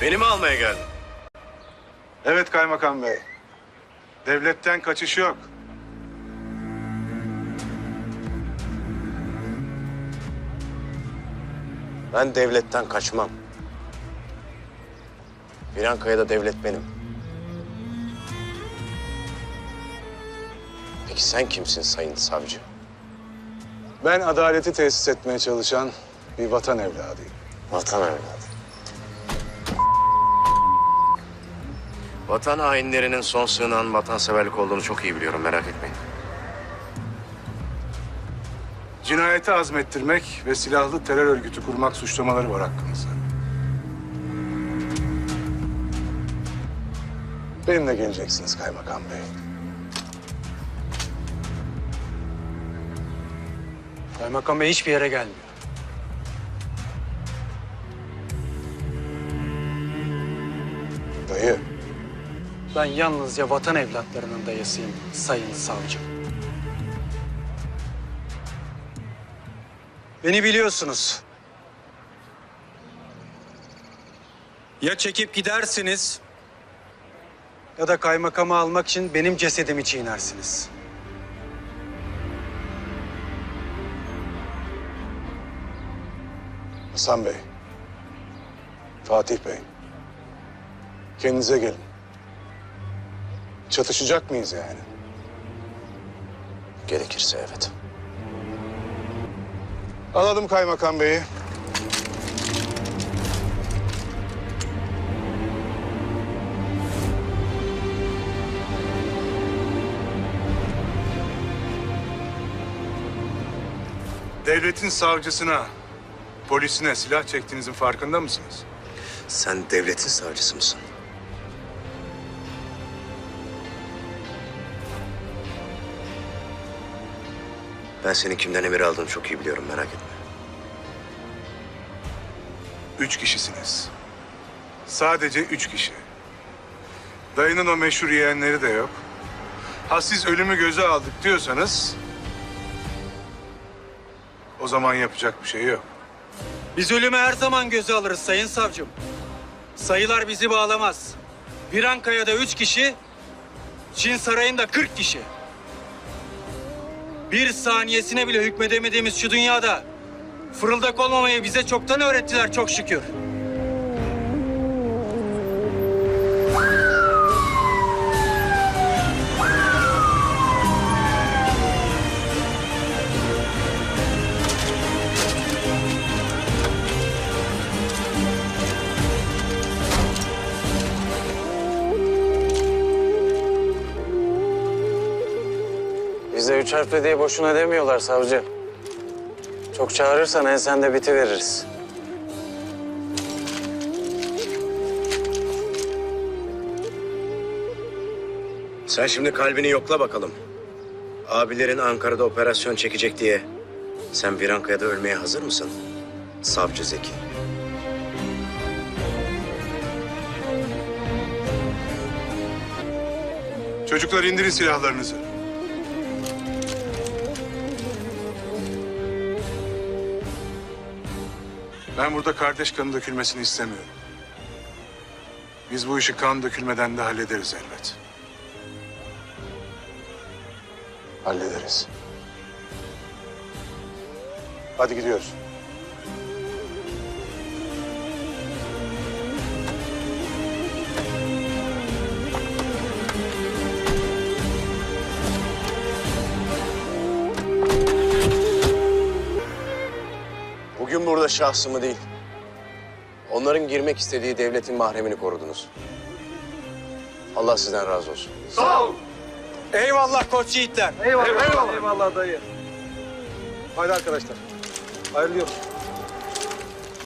Beni mi almaya geldin? Evet kaymakam bey. Devletten kaçış yok. Ben devletten kaçmam. Virankaya'da devlet benim. Peki sen kimsin sayın savcı? Ben adaleti tesis etmeye çalışan bir vatan evladıyım. Vatan evladı. Vatan hainlerinin son sığınan vatanseverlik olduğunu çok iyi biliyorum merak etmeyin. Cinayeti azmettirmek ve silahlı terör örgütü kurmak suçlamaları var hakkınızda. Benimle geleceksiniz kaymakam bey. Kaymakam Bey hiçbir yere gelmiyor. Dayı, Ben yalnızca vatan evlatlarının dayısıyım sayın savcım. Beni biliyorsunuz. Ya çekip gidersiniz ya da kaymakamı almak için benim cesedimi çiğnersiniz. Hasan Bey, Fatih Bey. Kendinize gelin. Çatışacak mıyız yani? Gerekirse evet. Alalım kaymakam beyi. Devletin savcısına, polisine silah çektiğinizin farkında mısınız? Sen devletin savcısı mısın? Ben senin kimden emir aldığını çok iyi biliyorum merak etme. Üç kişisiniz. Sadece üç kişi. Dayının o meşhur yeğenleri de yok. Ha siz ölümü göze aldık diyorsanız... ...o zaman yapacak bir şey yok. Biz ölümü her zaman göze alırız sayın savcım. Sayılar bizi bağlamaz. Virankaya'da üç kişi, Çin Sarayı'nda 40 kişi. Bir saniyesine bile hükmedemediğimiz şu dünyada fırıldak olmamayı bize çoktan öğrettiler çok şükür. Bize üç harfli diye boşuna demiyorlar savcı. Çok çağırırsan ensende biti veririz. Sen şimdi kalbini yokla bakalım. Abilerin Ankara'da operasyon çekecek diye sen Virankaya'da ölmeye hazır mısın? Savcı Zeki. Çocuklar indirin silahlarınızı. Ben burada kardeş kanı dökülmesini istemiyorum. Biz bu işi kan dökülmeden de hallederiz elbet. Hallederiz. Hadi gidiyoruz. Bugün burada şahsımı değil, onların girmek istediği devletin mahremini korudunuz. Allah sizden razı olsun. Eyvallah koç yiğitler. Eyvallah. Eyvallah, Eyvallah dayı. Haydi arkadaşlar. Ayrılıyoruz.